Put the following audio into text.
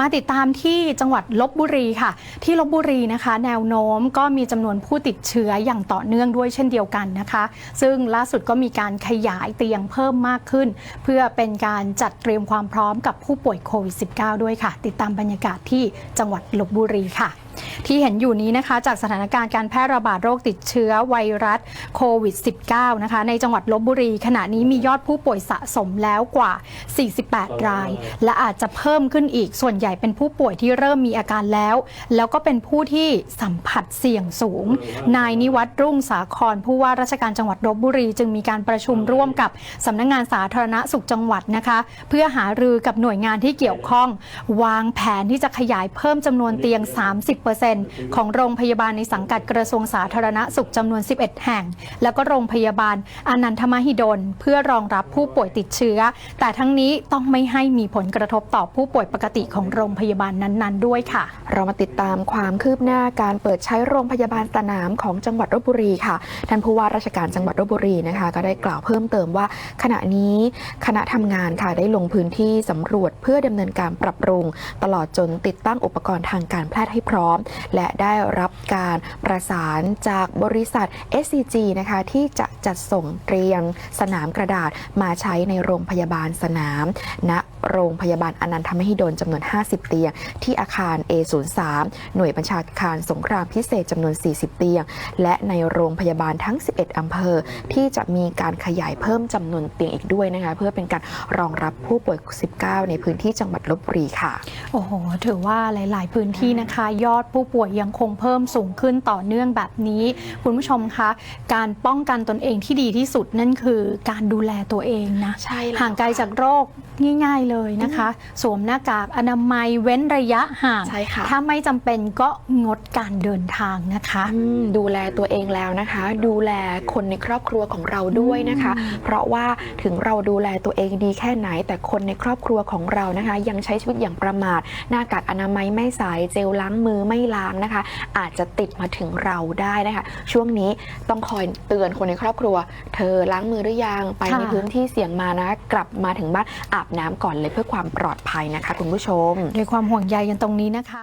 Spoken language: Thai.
มาติดตามที่จังหวัดลบบุรีค่ะ ที่ลบบุรีนะคะ แนวโน้มก็มีจำนวนผู้ติดเชื้ออย่างต่อเนื่องด้วยเช่นเดียวกันนะคะ ซึ่งล่าสุดก็มีการขยายเตียงเพิ่มมากขึ้น เพื่อเป็นการจัดเตรียมความพร้อมกับผู้ป่วยโควิด -19 ด้วยค่ะ ติดตามบรรยากาศที่จังหวัดลบบุรีค่ะ ที่เห็นอยู่นี้นะคะ จากสถานการณ์การแพร่ระบาดโรคติดเชื้อไวรัสโควิด -19 นะคะ ในจังหวัดลบบุรี ขณะนี้มียอดผู้ป่วยสะสมแล้วกว่า 48 ราย และอาจจะเพิ่มขึ้นอีก ส่วนใหญ่เป็นผู้ป่วยที่เริ่มมีอาการแล้ว แล้วก็เป็นผู้ที่สัมผัสเสี่ยงสูง นายนิวัตรรุ่งสาครผู้ว่าราชการจังหวัดลบบุรี จึงมีการประชุมร่วมกับสำนักงงานสาธารณสุขจังหวัดนะคะ เพื่อหารือกับหน่วยงานที่เกี่ยวข้อง วางแผนที่จะขยายเพิ่มจำนวนเตียง 30%ของโรงพยาบาลในสังกัดกระทรวงสาธารณสุขจำนวน 11 แห่ง แล้วก็โรงพยาบาลอนันทมหิดล เพื่อรองรับผู้ป่วยติดเชื้อ แต่ทั้งนี้ต้องไม่ให้มีผลกระทบต่อผู้ป่วยปกติของโรงพยาบาลนั้น ๆ ด้วยค่ะ เรามาติดตามความคืบหน้าการเปิดใช้โรงพยาบาลสนามของจังหวัดลบบุรีค่ะ ท่านผู้ว่าราชการจังหวัดลบบุรีนะคะ ก็ได้กล่าวเพิ่มเติมว่า ขณะนี้คณะทำงานค่ะได้ลงพื้นที่สำรวจเพื่อดำเนินการปรับปรุง ตลอดจนติดตั้งอุปกรณ์ทางการแพทย์ให้พร้อม และได้รับการประสานจากบริษัท SCG นะคะที่จะจัดส่งเตรียงสนามกระดาษมาใช้ในโรงพยาบาลสนามณ โรงพยาบาลอนันทมหิดลจำนวน 50 เตียง ที่อาคาร A03 หน่วยบัญชาการสงครามพิเศษจำนวน 40 เตียง และในโรงพยาบาลทั้ง 11 อำเภอ ที่จะมีการขยายเพิ่มจำนวนเตียงอีกด้วยนะคะเพื่อเป็นการรองรับผู้ป่วย 19 ในพื้นที่จังหวัดลบบุรีค่ะ โอ้โห ถือว่าหลาย ๆ พื้นที่นะคะ ยอดผู้ป่วยยังคงเพิ่มสูงขึ้นต่อเนื่องแบบนี้ คุณผู้ชมคะ การป้องกันตนเองที่ดีที่สุดนั่นคือการดูแลตัวเองนะใช่แล้วห่างไกลจากโรคง่าย ๆเลยนะคะ สวมหน้ากากอนามัยเว้นระยะห่าง ใช่ค่ะ ถ้าไม่จำเป็นก็งดการเดินทางนะคะ อืมดูแลตัวเองแล้วนะคะ ดูแลคนในครอบครัวของเราด้วยนะคะ เพราะว่าถึงเราดูแลตัวเองดีแค่ไหน แต่คนในครอบครัวของเรานะคะ ยังใช้ชีวิตอย่างประมาท หน้ากากอนามัยไม่ใส่เจลล้างมือไม่ล้างนะคะ อาจจะติดมาถึงเราได้นะคะ ช่วงนี้ต้องคอยเตือนคนในครอบครัว เธอล้างมือหรือยังไปในค่ะ พื้นที่เสี่ยงมานะ กลับมาถึงบ้านอาบน้ำก่อนเลยเพื่อความปลอดภัยนะคะ คุณผู้ชม ด้วยความห่วงใยกันตรงนี้นะคะ